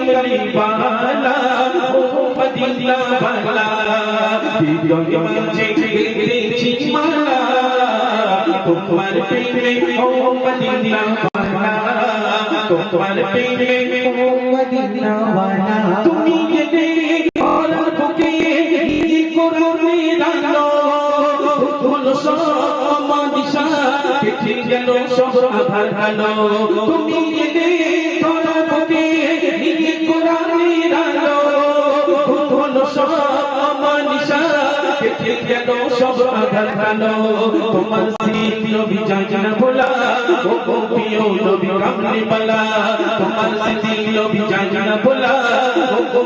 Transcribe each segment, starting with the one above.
কমলি বালা ও Medina বালা হৃদয় মাঝে গেঁথেছি মালা তোমার প্রেমে ও মদিনা বালা তোমার প্রেমে ও মদিনা বালা তুমি এলে আর বুকে এই করুণে রানো হলো সব মদিশা কেটে গেল সব আধার আলো তুমি এলে আর হলো সব আধার আলো তোমার সিল নবী জান ভোলা ও গো নবী কামলি বালা তোমার সিল নবী জান ভোলা ও গো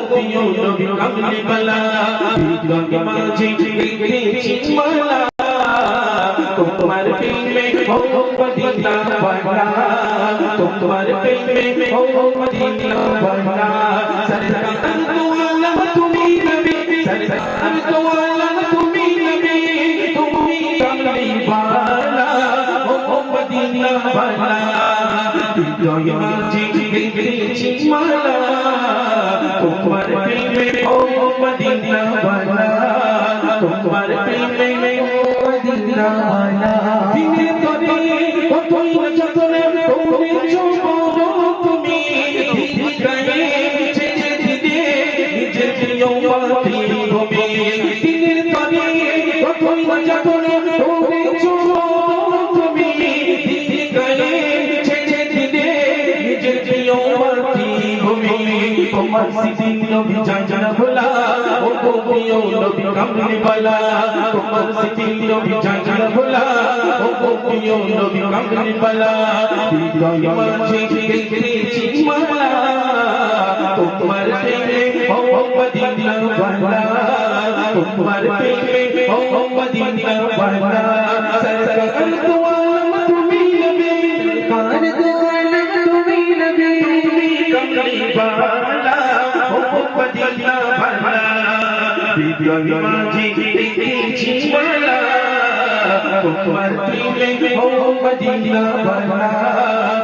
নবী কামলি বালা হৃদয় মাঝে গেঁথেছি মালা তোমার প্রেমে ও মদিনা বালা তোমার প্রেমে ও মদিনা বালা সরকার তো আলম তুমি নবী সরকার তো আলম তুমি নবী তুমি কমলি বালা ও মদিনা বালা হৃদয় মাঝে গেঁথেছি মালা তোমার প্রেমে ও মদিনা বালা তোমার প্রেমে ও মদিনা বালা দিনে তরে কতই যতনে করেছ বলো তুমি দিদি গায়ে ছেড়ে দিতে নিজের প্রিয় মাতৃভূমি তোমার স্মৃতি নবী জানা ভোলা ও গো প্রিয় নবী কামলি বালা তোমার স্মৃতি নবী জানা ভোলা ও গো প্রিয় নবী কামলি বালা হৃদয় মাঝে গেঁথেছি মালা তোমার প্রেমে ও মদিনা বালা তোমার প্রেমে ও মদিনা বালা সরকার তো তুমি নবী কার দোয়ালম তুমি নবী তুমি কমলি বালা ও মদিনা বালা হৃদয় মাঝে গেঁথেছি মালা তোমার প্রেমে ও মদিনা বালা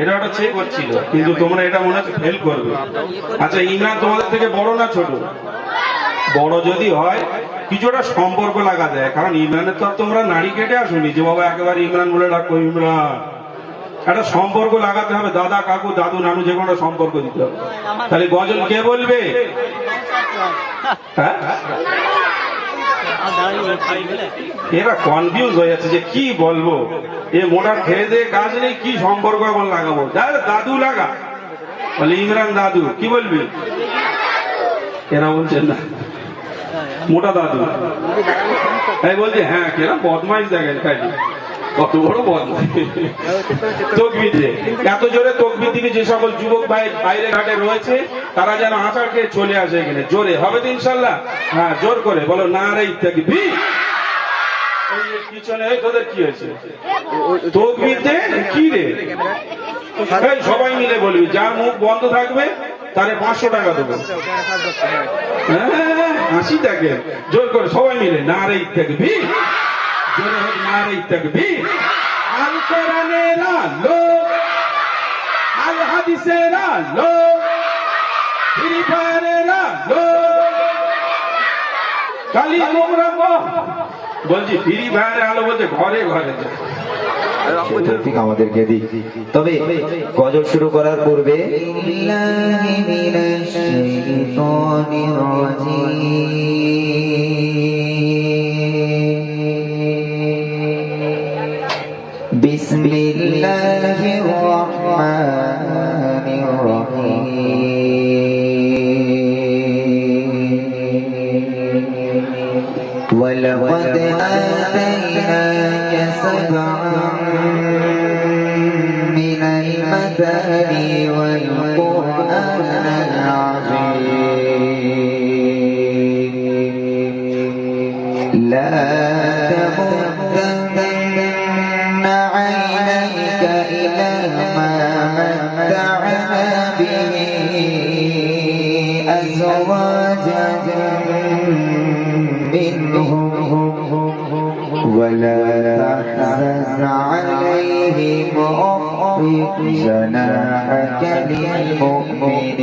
এটা ওটা চেক করছিল কিন্তু তোমরা এটা মনে হচ্ছে ফেল করবে। আচ্ছা ইমরান, তোমাদের থেকে বড় না ছোট? বড় যদি হয়, কিছুটা সম্পর্ক লাগা যায়। কারণ ইমরানের তো তোমরা নারী কেটে আসুনি যে, বাবা, একেবারে ইমরান বলে ডাকো, ইমরান। একটা সম্পর্ক লাগাতে হবে। দাদা, কাকু, দাদু, নানু, যে কোনো একটা সম্পর্ক দিতে হবে। তাহলে গজল কে বলবে? হ্যাঁ আর দাঁড়িয়ে খাই গেলে এরা কনফিউজ হয়ে যাচ্ছে যে কি বলব? এ মোটার খেয়ে দিয়ে কাজ নেই, কি সম্পর্ক এখন লাগাবো? দাদা দাদু লাগা। বলে, ইমরান দাদু, কি বলবি? এরা বলছেন না। মোটা দাদু। তাই বলছে হ্যাঁ কেরা বদমাইশ দেখেন, তাই কত বড় বদমাইশ। তকবিতে এত জোরে তকবির দিকে যে সকল যুবক ভাই বাইরে ঘাটে রয়েছে তারা যেন আচার খেয়ে চলে আসে এখানে। জোরে হবে তো ইনশাল্লাহ? হ্যাঁ জোর করে বলো না রে ইত্যাদি। পিছনে সবাই মিলে বলবি যার মুখ বন্ধ থাকবে তারে পাঁচশো টাকা দেবো। হ্যাঁ, হাসি থাকে জোর করে সবাই মিলে না রে ইত্যাদি জোরে না রে ইত্যাদি আল কোরআনের আলো আল হাদিসের আলো বলছি ফ্রি ফায়ারের আলো বলছে ঘরে ঘরে আমাদেরকে দিক। তবে গজল শুরু করার পূর্বে বিসমিল্লাহির রহমান। كتابي والقرآن العظيم. لا جناحك للمؤمنين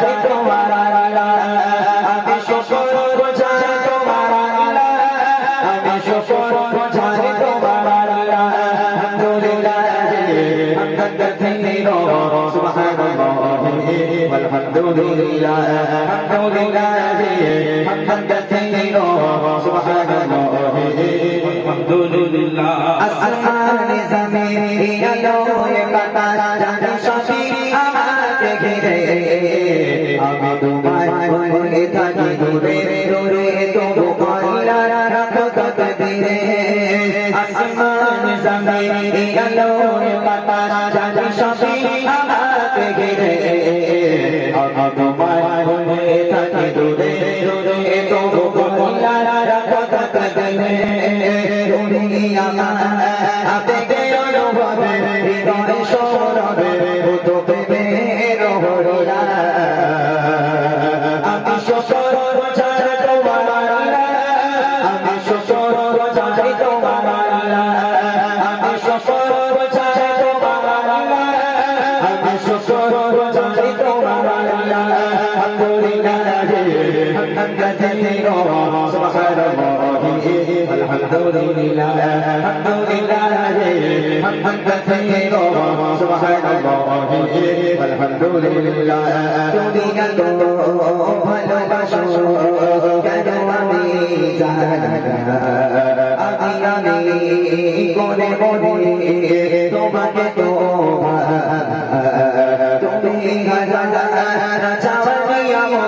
আমি তোমার মনে থাকি দূরে দূরে তো ভগবান রাখো কত দিনে আসমান জমিনে আলো পাতা জানি সবই আমাকে ঘিরে বদলে উড়িয়া হাতে গেল হবে হৃদয় সরবে রসুল্লাহ তুমি কত ভালোবাসো কেন আমি আমি আমি করে বলি তোমাকে তো তুমি আমি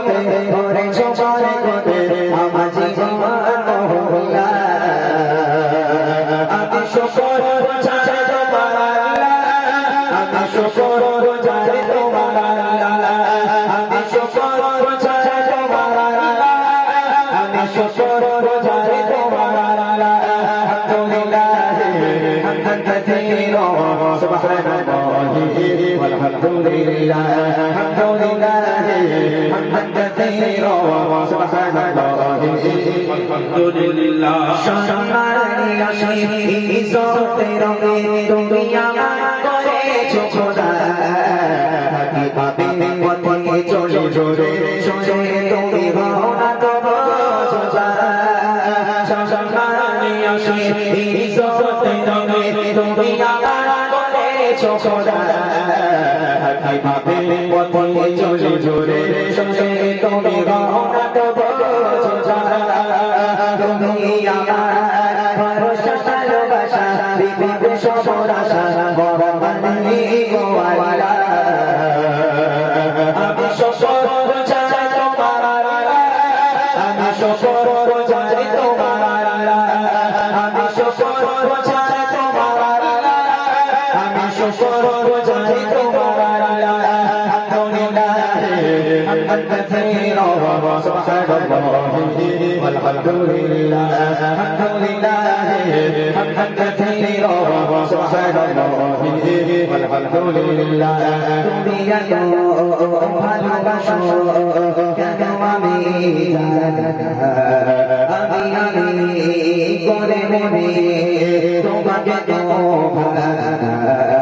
সফর سبحان الله والحمد لله حمد لله حمدا كثيرا سبحان الله والحمد لله شمال العشيق زرت ربي دنيا ما করেছো খোদা হাকিকাতে পথে চলে জোরে জোরে তুমি ভাবনা তব সোজা সসম্মানিয়া সেই ইজ্জতে তুমি তুমি আমার ছোকরা কীভাবে পথে চলে জোরে শুনে তুমি রহনা কব ছোকরা তুমি আমার ভরসা ভালোবাসা বিপদ সবর আশা الحمد لله الحمد لله حمدا كثيرا سبحان الله والحمد لله তুমি এত ভালোবাসো কেন আমি আমি আমি করে মনে তোমাকে তো তুমি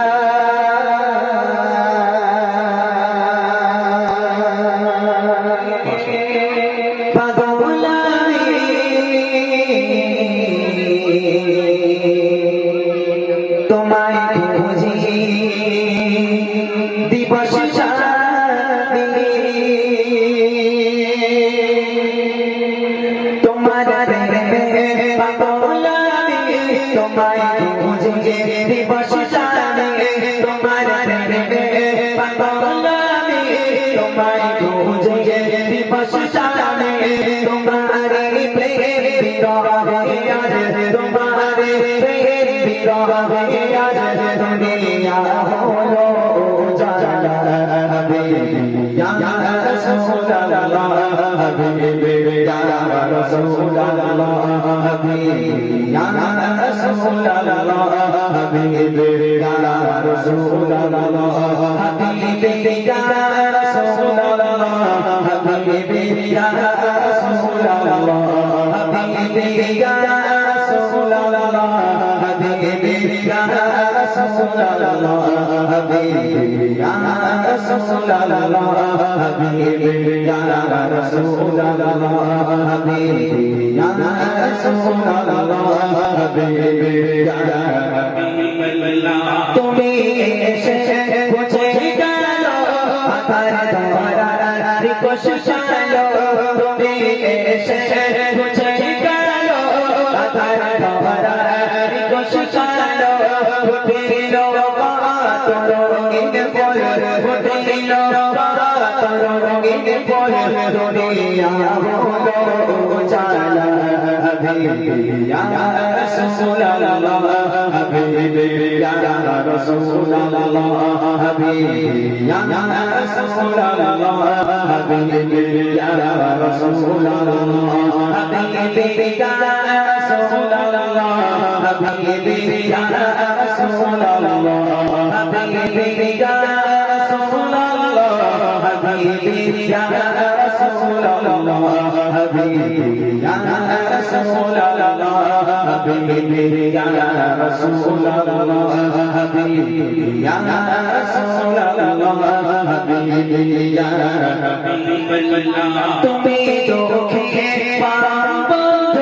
তোমায় খুঁজি দিবস তোমার প্রেমে পাগল আমি। তোমায় খুঁজি দিবস তোমার প্রেম বিরহে আজ তোমার প্রেম বিরহে আজ দুনিয়া হলো। Habibi ya Rasulullah Habibi ya Rasulullah তুমি এসে বুঝে গেল চালো তুমি এসে বুঝে গেল ফুটিল তোর রঙিন ফল ফুটিল তোর রঙিন ফল দুনিয়া حبيبي يا رسول الله يا رسول الله يا رسول الله. हबीबी या रसूल अल्लाह हबीबी या रसूल अल्लाह हबीबी या रसूल अल्लाह हबीबी या हबीब तुम्हें तो खे पारा बंधु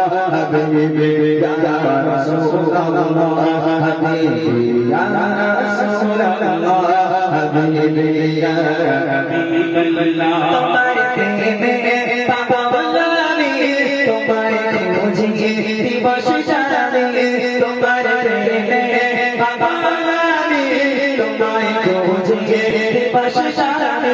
حبيبي يا رسول الله حبيبي يا رسول الله حبيبي يا حبيب الله تمہارے پہ میں پاپا بلانے تمہارے پہ مجھے دیوش چڑھانے تمہارے پہ میں پاپا بلانے تمہارے کو مجھے دیوش چڑھانے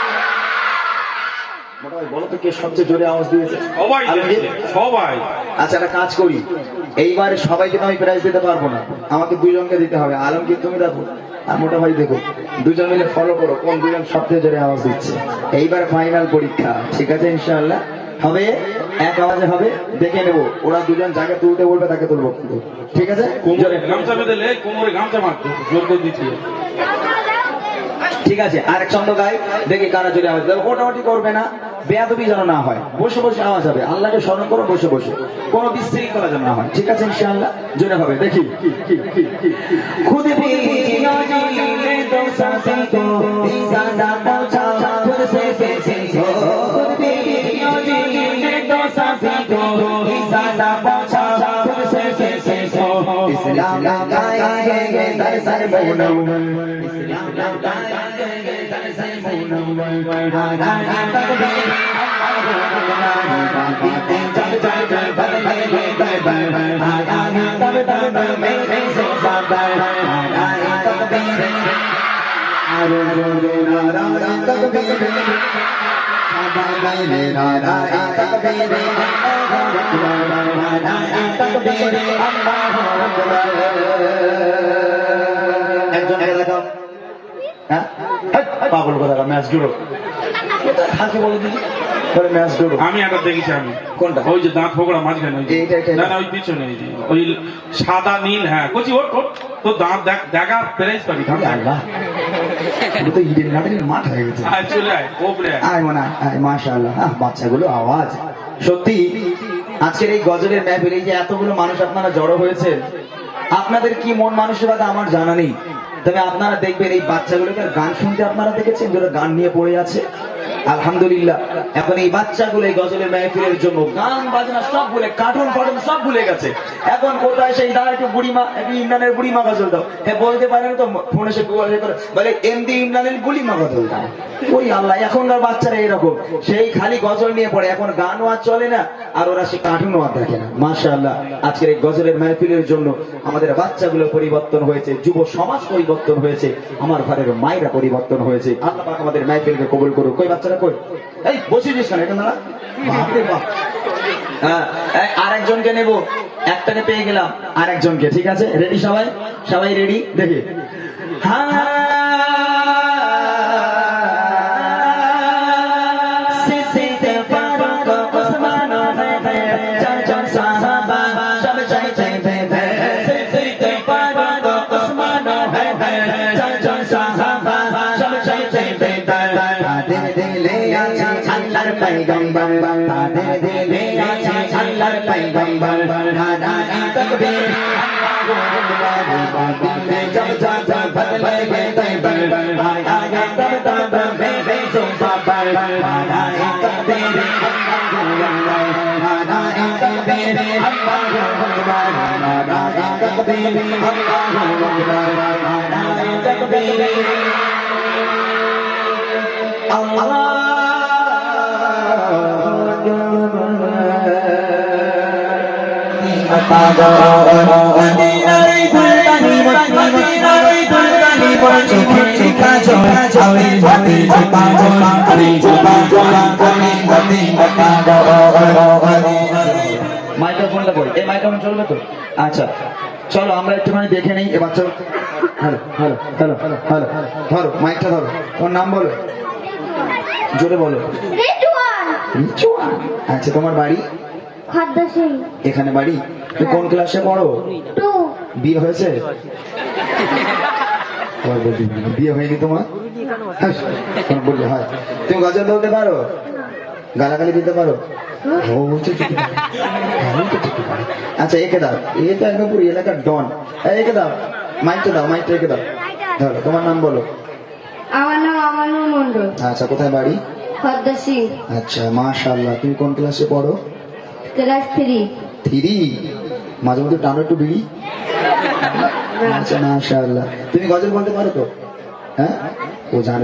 বলো তো কে সবচেয়ে জোরে আওয়াজ দিয়েছে? সবাই সবাই। আচ্ছা একটা কাজ করি। এইবারে সবাইকে তো আমি প্রাইজ দিতে পারব না। আমাকে দুজনকে দিতে হবে। আলমগীর তুমি দেখো আর মোটা ভাই দেখো দুজন মিলে ফলো করো কোন দুজন সবচেয়ে জোরে আওয়াজ দিচ্ছে। এইবার ফাইনাল পরীক্ষা ঠিক আছে ইনশাআল্লাহ? হবে এক আওয়াজে হবে দেখে নেব। ওরা দুজন যাকে তুলতে বলবে তাকে তুলবো ঠিক আছে? কোমরে গামছা বেঁধে কোমরে গামছা মারতে জোর করে দিচ্ছি। ঠিক আছে আর এক ছন্দ গাই দেখি কারা চলে আওয়াজ দেবে করবে না, বেয়াদবি যেন না হয়। বসে বসে আওয়াজ হবে, আল্লাহকে স্মরণ করো, বসে বসে। কোনো বিশৃঙ্খলা যেন না হয়। ঠিক আছে, ইনশাআল্লাহ, জোরে হবে, দেখি। খুদে मोनम इस्लाम जय कर से मोनम राधा तकबीर अल्लाहू अकबर जय जय जय बल ले ले जय बल राधा तब तब मैं मैं से बाबर राधा तकबीर अरे रे राधा तकबीर बाबा रे राधा तकबीर राधा तकबीर अल्लाहू अकबर একজনকে দেখাও। হ্যাঁ? পাগল কথা ম্যাচ জুড়ো। থাকে বলে দিদি আমি একটা দেখেছি আমি। কোনটা? ওই যে দাঁত ফোকড়া মাঝখানে না না ওই পিছনে ওই সাদা নীল হ্যাঁ। কচি ওর দাঁত দেখ প্রাইজ পাবি দাঁত আল্লাহ। তো ইডেন গার্ডেনের মাঠ হয়ে গেছে। আয় চলে আয় ওপরে আয়। আয় মনে আয় মাশাআল্লাহ। বাচ্চাগুলো আওয়াজ। সত্যি আজকের এই গজলের ম্যাপের এই যে এতগুলো মানুষ আপনারা জড়ো হয়েছে আপনাদের কি মন মানুষের মানসিকতা আমার জানা নেই। তবে আপনারা দেখবেন এই বাচ্চাগুলোকে গান শুনতে আপনারা দেখেছেন? যারা গান নিয়ে পড়ে আছে? আলহামদুলিল্লাহ। এখন এই বাচ্চাগুলো এই গজলের মেহফিলের জন্য গান, বাজনা সব ভুলে, কার্টুন ফাটুন সব ভুলে গেছে। এখন কোথায় সেই দাঁড়া একটু বুড়িমা, একটু ইমরানের বুড়িমা গজল দাও। হ্যাঁ বলতে পারেন তো, ফোনে সে গুগল করে, বলে, এমডি ইমরানের বুড়িমা গজল দাও। ওই আল্লাহ, এখনকার বাচ্চারা এরকম সেই খালি গজল নিয়ে পড়ে, এখন গানও আর চলে না, আর ওরা সে কার্টুনও আর দেখে না। মাশাআল্লাহ, আজকের এই গজলের মেহফিলের জন্য আমাদের বাচ্চাগুলো পরিবর্তন হয়েছে, যুব সমাজ পরিবর্তন হয়েছে, আমার ঘরের মায়েরা পরিবর্তন হয়েছে। আল্লাহ আমাদের মেহফিলকে কবুল করুক। কই হ্যাঁ, আরেকজনকে নেব। একটাকে পেয়ে গেলাম। আরেকজনকে ঠিক আছে? রেডি সবাই? সবাই রেডি দেখি। হ্যাঁ। আছে আল্লাহর পয়গম্বর নারায়ণ তকবীর আল্লাহু আকবার দিলে জব জব বদলে গে তৈবর আয়া তব তব বেবে সুবাবার নারায়ণ তকবীর আল্লাহু আকবার নারায়ণ তকবীর আল্লাহু আকবার নারায়ণ তকবীর আল্লাহু আকবার নারায়ণ তকবীর মাইক্রোফোনটা কই এই মাইক্রোফোন চলবে তো? আচ্ছা চলো আমরা একটুখানি দেখে নেই। এবার চলো। হ্যালো হ্যালো হ্যালো হ্যালো ধরো মাইকটা ধরো। তোমার নাম বলো। জোরে বলো। আচ্ছা তোমার বাড়ি? এখানে বাড়ি? তুমি কোন ক্লাসে পড়ো বিয়ে হয়েছে। বিয়ে হয়নি তোমার হ্যাঁ, বললে হয় তুমি গজল বলতে পারো গালাগালি দিতে পারো। আচ্ছা একে দাও এ তো একদম পুরো এলাকার ডন একে দাও মাইকটা দাও মাইকটা একে দাও ধরো তোমার নাম বলো আমার নাম আমানুর মন্ডল আচ্ছা কোথায় বাড়ি আচ্ছা মাশাআল্লাহ তুমি কোন ক্লাসে পড়ো ক্লাস থ্রি থ্রি মাঝে মধ্যে টানো একটু বিড়ি আচ্ছা মাশাআল্লাহ। তুমি গজল বলতে পারো তো? হ্যাঁ? ও জানে।